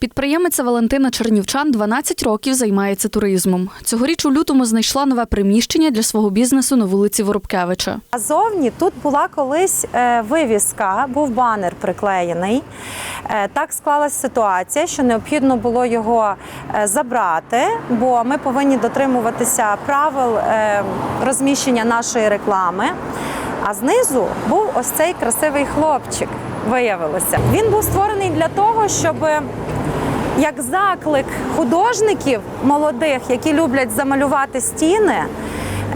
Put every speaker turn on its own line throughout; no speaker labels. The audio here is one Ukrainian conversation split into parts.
Підприємиця Валентина Чернівчан 12 років займається туризмом. Цьогоріч у лютому знайшла нове приміщення для свого бізнесу на вулиці Воробкевича.
А зовні тут була колись е, вивіска, був банер приклеєний. Е, Так склалася ситуація, що необхідно було його е, забрати, бо ми повинні дотримуватися правил розміщення нашої реклами. А знизу був ось цей красивий хлопчик. Виявилося, він був створений для того, щоб як заклик художників молодих, які люблять замалювати стіни,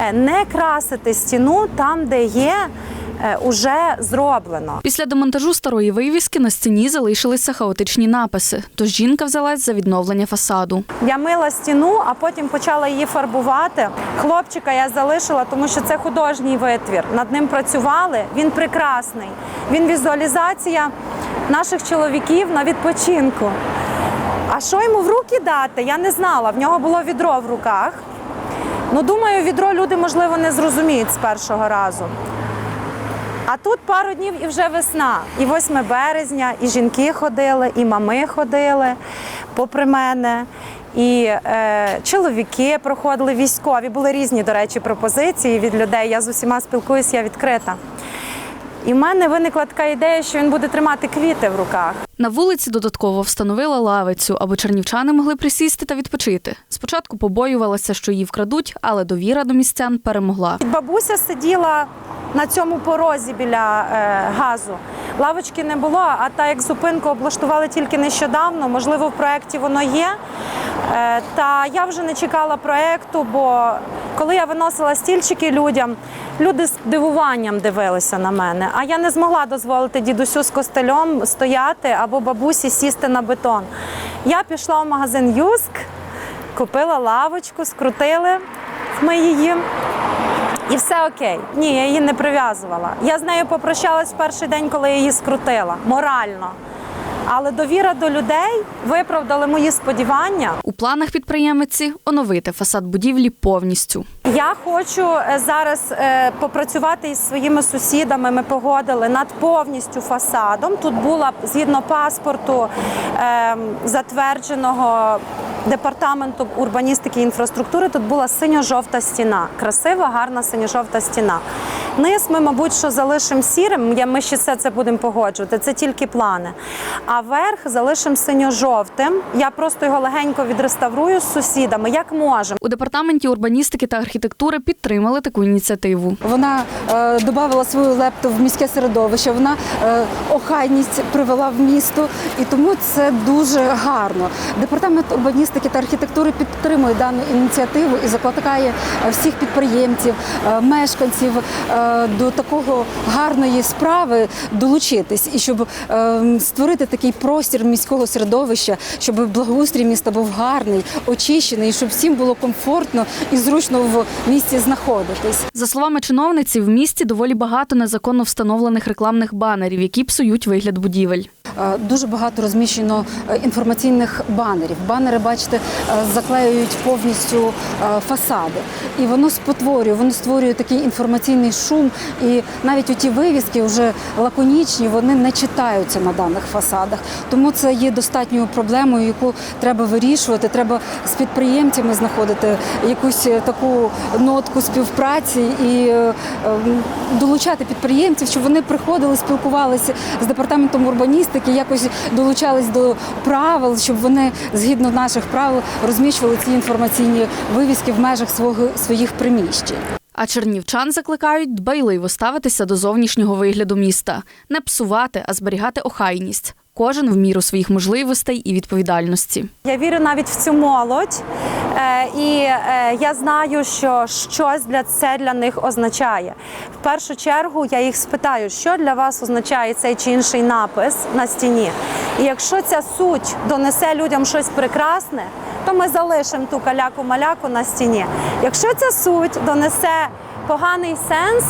е, не красити стіну там, де є е, уже зроблено.
Після демонтажу старої вивіски на стіні залишилися хаотичні написи. Тож жінка взялась за відновлення фасаду.
Я мила стіну, а потім почала її фарбувати. Хлопчика я залишила, тому що це художній витвір. Над ним працювали. Він прекрасний. Він візуалізація наших чоловіків на відпочинку. А що йому в руки дати? Я не знала. В нього було відро в руках. Ну, думаю, відро люди, можливо, не зрозуміють з першого разу. А тут пару днів і вже весна. І 8 березня, і жінки ходили, і мами ходили попри мене. І е, чоловіки проходили військові. Були різні, до речі, пропозиції від людей. Я з усіма спілкуюся, я відкрита. І в мене виникла така ідея, що він буде тримати квіти в руках.
На вулиці додатково встановила лавицю, аби чернівчани могли присісти та відпочити. Спочатку побоювалася, що її вкрадуть, але довіра до містян перемогла.
Бабуся сиділа на цьому порозі біля е, газу. Лавочки не було, а та як зупинку облаштували тільки нещодавно, можливо, в проєкті воно є. Е, та я вже не чекала проєкту, бо коли я виносила стільчики людям, люди з дивуванням дивилися на мене. А я не змогла дозволити дідусю з костелем стояти або бабусі сісти на бетон. Я пішла в магазин Юск, купила лавочку, скрутили ми її. І все окей. Ні, я її не прив'язувала. Я з нею попрощалась в перший день, коли я її скрутила морально. Але довіра до людей виправдали мої сподівання.
У планах підприємиці оновити фасад будівлі повністю.
Я хочу е, зараз е, попрацювати із своїми сусідами. Ми погодили над повністю фасадом. Тут була згідно паспорту е, затвердженого департаменту урбаністики і інфраструктури. Тут була синьо-жовта стіна. Красива, гарна синьо-жовта стіна. Низ ми, мабуть, що залишимо сірим. Я- Ми ще все це будемо погоджувати. Це тільки плани. А верх залишимо синьо-жовтим. Я просто його легенько відреставрую з сусідами, як можемо.
У департаменті урбаністики та архітектури підтримали таку ініціативу.
Вона е, додавала свою лепту в міське середовище. Вона е, охайність привела в місто, і тому це дуже гарно. Департамент урбаністики та архітектури підтримує дану ініціативу і закликає е, всіх підприємців, е, мешканців е, до такого гарної справи долучитись і щоб е, створити такий простір міського середовища, щоб благоустрій міста був гарний, очищений, щоб всім було комфортно і зручно в місті знаходитись.
За словами чиновниці, в місті доволі багато незаконно встановлених рекламних банерів, які псують вигляд будівель.
Е, Дуже багато розміщено е, інформаційних банерів. Банери, бачите, е, заклеюють повністю фасади. І воно спотворює, воно створює такий інформаційний шум. І навіть оті вивіски вже лаконічні, вони не читаються на даних фасадах. Тому це є достатньою проблемою, яку треба вирішувати. Треба з підприємцями знаходити якусь таку нотку співпраці і ем, долучати підприємців, щоб вони приходили, спілкувалися з департаментом урбаністики, якось долучались до правил, щоб вони згідно наших правил розміщували ці інформаційні вивіски в межах свого своїх приміщень.
А чернівчан закликають дбайливо ставитися до зовнішнього вигляду міста, не псувати, а зберігати охайність. Кожен в міру своїх можливостей і відповідальності.
Я вірю навіть в цю молодь, і е, я знаю, що щось для це для них означає. В першу чергу я їх спитаю, що для вас означає цей чи інший напис на стіні. І якщо ця суть донесе людям щось прекрасне, то ми залишимо ту каляку-маляку на стіні. Якщо ця суть донесе поганий сенс,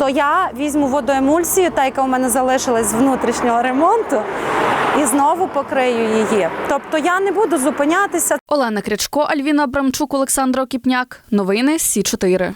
то я візьму водоемульсію, та яка у мене залишилась з внутрішнього ремонту, і знову покрию її. Тобто я не буду зупинятися.
Олена Крячко, Альвіна Абрамчук, Олександр Окіпняк. Новини Сі 4